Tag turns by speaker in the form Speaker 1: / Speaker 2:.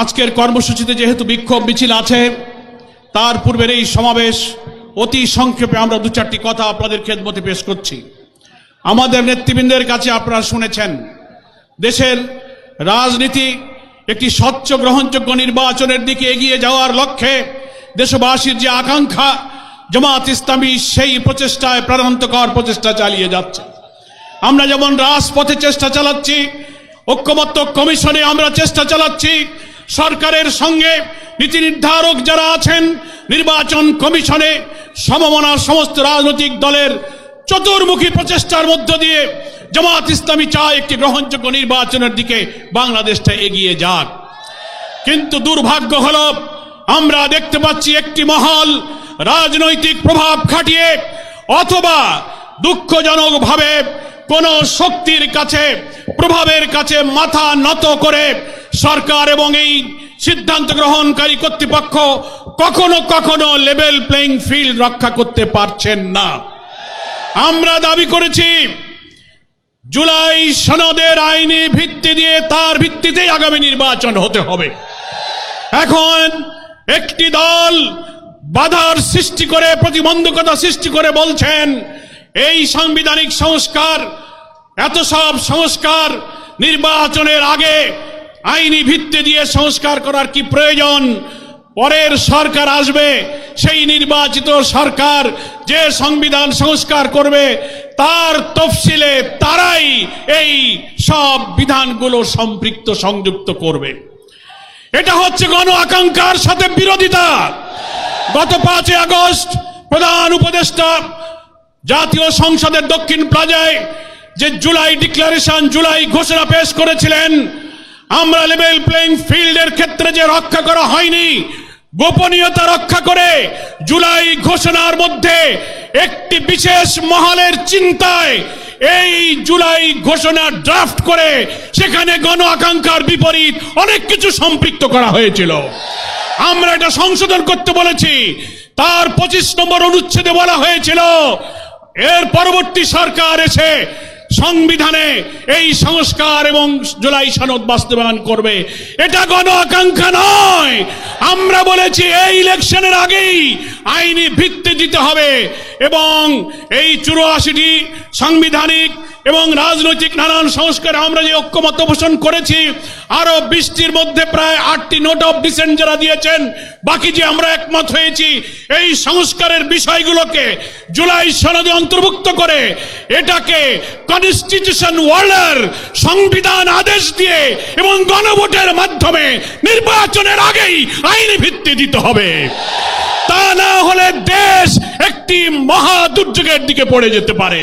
Speaker 1: আজকের কর্মসূচিতে যেহেতু বিক্ষোভ মিছিল আছে, তার পূর্বের এই সমাবেশ অতি সংক্ষেপে আমরা দু চারটি কথা আপনাদের খেদমতে পেশ করছি। আমাদের নেতৃবৃন্দের কাছে আপনারা শুনেছেন, দেশের রাজনীতি একটি স্বচ্ছ গ্রহণযোগ্য নির্বাচনের দিকে এগিয়ে যাওয়ার লক্ষ্যে দেশবাসীর যে আকাঙ্ক্ষা, জামাত ইসলামী সেই প্রচেষ্টায় প্রাণান্তকর প্রচেষ্টা চালিয়ে যাচ্ছে। আমরা যেমন রাজপথে চেষ্টা চালাচ্ছি, ঐক্যমত্য কমিশনে আমরা চেষ্টা চালাচ্ছি সরকারের সঙ্গে নীতি নির্ধারক যারা আছেন, নির্বাচন কমিশনে সমমনা সমস্ত রাজনৈতিক দলের চতুর্মুখী প্রচেষ্টার মধ্য দিয়ে জামাত ইসলামী চায় একটি গ্রহণযোগ্য নির্বাচনের দিকে বাংলাদেশটা এগিয়ে যাক। কিন্তু দুর্ভাগ্য হল, আমরা দেখতে পাচ্ছি একটি মহল রাজনৈতিক প্রভাব খাটিয়ে অথবা দুঃখজনকভাবে কোন শক্তির কাছে, প্রভাবের কাছে মাথা নত করে সরকার এবং এই সিদ্ধান্ত গ্রহণকারী কর্তৃপক্ষ কখনো কখনো লেভেল প্লেইং ফিল্ড রক্ষা করতে পারছেন না। আমরা দাবি করেছি, জুলাই সনদের আইনি ভিত্তি দিয়ে তার ভিত্তিতেই আগামী নির্বাচন হতে হবে। এখন একটি দল বাধার সৃষ্টি করে, প্রতিবন্ধকতা সৃষ্টি করে বলছেন, এই সাংবিধানিক সংস্কার, এত সব সংস্কার নির্বাচনের আগে আইনি ভিত্তি দিয়ে সংস্কার করার কি প্রয়োজন? পরের সরকার আসবে, সেই নির্বাচিত সরকার যে সংবিধান সংস্কার করবে, তার তফসিলে তারাই এই সব বিধানগুলো সম্পৃক্ত সংযুক্ত করবে। এটা হচ্ছে গণ আকাঙ্ক্ষার সাথে বিরোধিতা। গত পাঁচই আগস্ট প্রধান উপদেষ্টা জাতীয় সংসদের দক্ষিণ প্লাজায় যে জুলাই ডিক্লারেশন, জুলাই ঘোষণা পেশ করেছিলেন আমরা লেভেল প্লেইং ফিল্ডের ক্ষেত্রে যে রক্ষা করা হয়নি, গোপনীয়তা রক্ষা করে জুলাই ঘোষণার মধ্যে একটি বিশেষ মহলের চিন্তায় এই জুলাই ঘোষণা ড্রাফট করে সেখানে গণ আকাঙ্ক্ষার বিপরীত অনেক কিছু সম্পৃক্ত করা হয়েছিল। আমরা এটা সংশোধন করতে বলেছি। তার পঁচিশ নম্বর অনুচ্ছেদে বলা হয়েছিল, এর পরবর্তী সরকার এসে সংবিধানে এই সংস্কার এবং জুলাই সনদ বাস্তবায়ন করবে। এটা গণ আকাঙ্ক্ষা নয়। আমরা বলেছি এই ইলেকশনের আগেই আইনি ভিত্তি দিতে হবে এবং এই চুরাশিটি সাংবিধানিক এবং রাজনৈতিক নানান সংস্কারে আমরা যে ঐক্যমত পোষণ করেছি আরও বৃষ্টির মধ্যে প্রায় আটটি নোট অফ ডিসেন্ট যারা দিয়েছেন, বাকি যে আমরা একমত হয়েছি, এই সংস্কারের বিষয়গুলোকে জুলাই সনদে অন্তর্ভুক্ত করে এটাকে কনস্টিটিউশন ওয়ার্ল্ডার সংবিধান আদেশ দিয়ে এবং গণভোটের মাধ্যমে নির্বাচনের আগেই আইনি ভিত্তি দিতে হবে। তা না হলে দেশ একটি মহা দুর্যোগের দিকে পড়ে যেতে পারে।